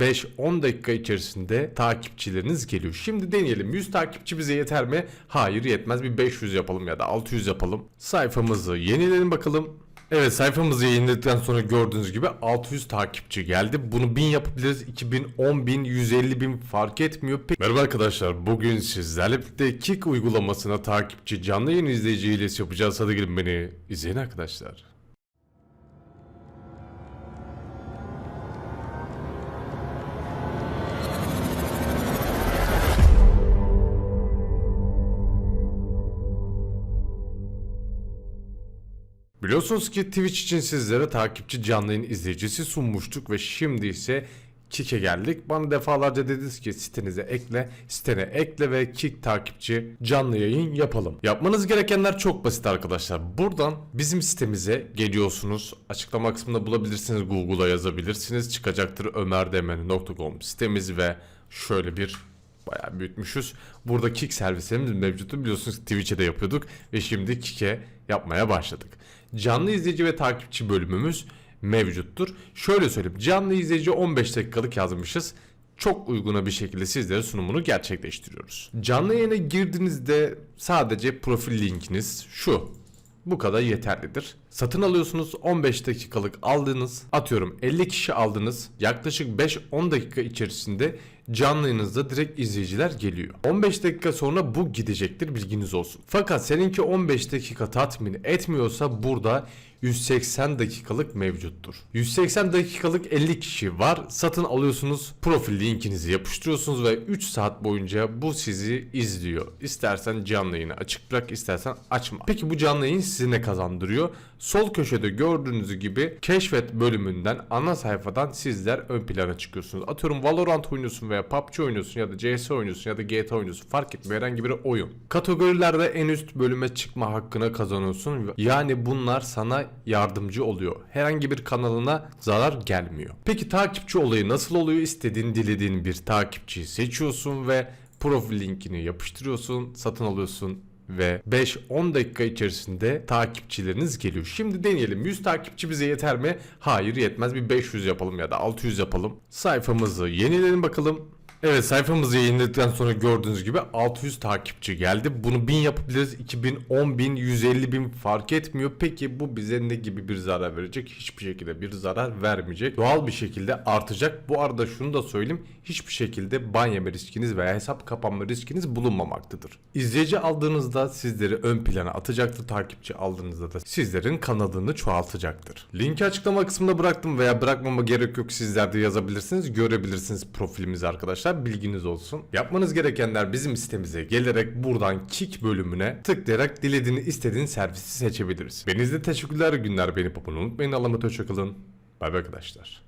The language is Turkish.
5-10 dakika içerisinde takipçileriniz geliyor. Şimdi deneyelim. 100 takipçi bize yeter mi? Hayır yetmez. Bir 500 yapalım ya da 600 yapalım. Sayfamızı yenileyelim bakalım. Evet sayfamızı yayınladıktan sonra gördüğünüz gibi 600 takipçi geldi. Bunu 1000 yapabiliriz. 2000, 10 bin, 150 bin fark etmiyor. Peki- Merhaba arkadaşlar. Bugün sizlerle birlikte Kik uygulamasına takipçi canlı yayın izleyici hilesi yapacağız. Hadi gelin beni izleyin arkadaşlar. Biliyorsunuz ki Twitch için sizlere takipçi canlı yayın izleyicisi sunmuştuk ve şimdi ise Kik'e geldik. Bana defalarca dediniz ki sitenize ekle, sitene ekle ve Kik takipçi canlı yayın yapalım. Yapmanız gerekenler çok basit arkadaşlar. Buradan bizim sitemize geliyorsunuz. Açıklama kısmında bulabilirsiniz. Google'a yazabilirsiniz. Çıkacaktır ömerdemen.com sitemiz ve şöyle bir bayağı büyütmüşüz. Burada Kik servislerimiz mevcut. Biliyorsunuz Twitch'e de yapıyorduk ve şimdi Kik'e yapmaya başladık. Canlı izleyici ve takipçi bölümümüz mevcuttur. Şöyle söyleyeyim. Canlı izleyici 15 dakikalık yazmışız. Çok uyguna bir şekilde sizlere sunumunu gerçekleştiriyoruz. Canlı yayına girdiğinizde sadece profil linkiniz şu. Bu kadar yeterlidir. Satın alıyorsunuz 15 dakikalık aldığınız atıyorum 50 kişi aldınız yaklaşık 5-10 dakika içerisinde canlı direkt izleyiciler geliyor. 15 dakika sonra bu gidecektir bilginiz olsun. Fakat seninki 15 dakika tatmin etmiyorsa burada 180 dakikalık mevcuttur. 180 dakikalık 50 kişi var. Satın alıyorsunuz. Profil linkinizi yapıştırıyorsunuz ve 3 saat boyunca bu sizi izliyor. İstersen canlı yayını açık bırak, istersen açma. Peki bu canlı yayın size ne kazandırıyor? Sol köşede gördüğünüz gibi keşfet bölümünden ana sayfadan sizler ön plana çıkıyorsunuz. Atıyorum Valorant oynuyorsun veya PUBG oynuyorsun ya da CS oynuyorsun ya da GTA oynuyorsun fark etmiyor herhangi bir oyun. Kategorilerde en üst bölüme çıkma hakkını kazanıyorsun. Yani bunlar sana yardımcı oluyor. Herhangi bir kanalına zarar gelmiyor. Peki takipçi olayı nasıl oluyor? İstediğin dilediğin bir takipçiyi seçiyorsun ve profil linkini yapıştırıyorsun, satın alıyorsun ve 5-10 dakika içerisinde takipçileriniz geliyor. Şimdi deneyelim. 100 takipçi bize yeter mi? Hayır yetmez. Bir 500 yapalım ya da 600 yapalım. Sayfamızı yenileyelim bakalım. Evet sayfamızı yayınladıktan sonra gördüğünüz gibi 600 takipçi geldi. Bunu 1000 yapabiliriz. 2000, 10 bin, 150 bin fark etmiyor. Peki bu bize ne gibi bir zarar verecek? Hiçbir şekilde bir zarar vermeyecek. Doğal bir şekilde artacak. Bu arada şunu da söyleyeyim. Hiçbir şekilde ban yeme riskiniz veya hesap kapanma riskiniz bulunmamaktadır. İzleyici aldığınızda sizleri ön plana atacaktır. Takipçi aldığınızda da sizlerin kanalını çoğaltacaktır. Linki açıklama kısmında bıraktım veya bırakmama gerek yok. Sizler de yazabilirsiniz. Görebilirsiniz profilimizi arkadaşlar. Bilginiz olsun. Yapmanız gerekenler bizim sitemize gelerek buradan Kik bölümüne tıklayarak dilediğini istediğin servisi seçebiliriz. Beni izlediğiniz teşekkürler günler beni popunu unutmayın. Allah'a emanet hoşçakalın. Bay bay arkadaşlar.